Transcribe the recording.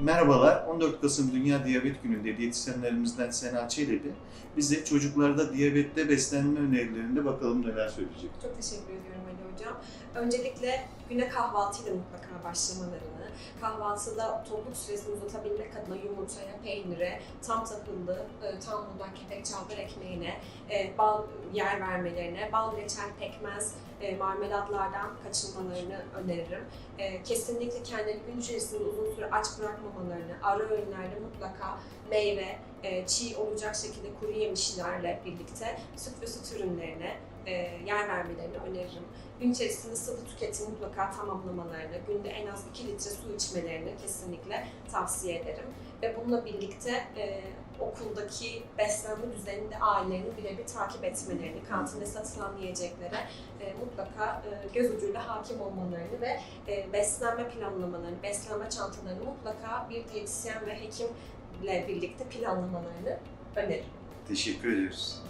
Merhabalar, 14 Kasım Dünya Diyabet Günü'nde diyetisyenlerimizden Sena Çelebi bize çocuklarda diyabette beslenme önerilerinde bakalım neler söyleyecek. Çok teşekkür ediyorum Ali Hocam. Öncelikle güne kahvaltıyla mutlaka başlamalarını, kahvaltıda topluluk süresini uzatabilmek adına yumurtaya, peynire, tam tahıllı, e, tam buğday kepek çavdar ekmeğine, e, bal yer vermelerine, bal reçel pekmez, e, marmelatlardan kaçınmalarını öneririm. Kesinlikle kendileri gün içerisinde uzun süre aç bırakmamalarını, ara öğünlerde mutlaka meyve, e, çiğ olacak şekilde kuru yemişlerle birlikte süt ve süt ürünlerine e, yer vermelerini öneririm. Gün içerisinde sıvı tüketimi mutlaka tamamlamalarını, günde en az 2 litre su içmelerini kesinlikle tavsiye ederim. Ve bununla birlikte e, okuldaki beslenme düzeninde ailelerini birebir takip etmelerini, kantinde satılan yiyeceklere e, mutlaka e, göz ucuyla hakim olmalarını ve e, beslenme planlamalarını, beslenme çantalarını mutlaka bir diyetisyen ve hekimle birlikte planlamalarını öneririm. Teşekkür ediyoruz.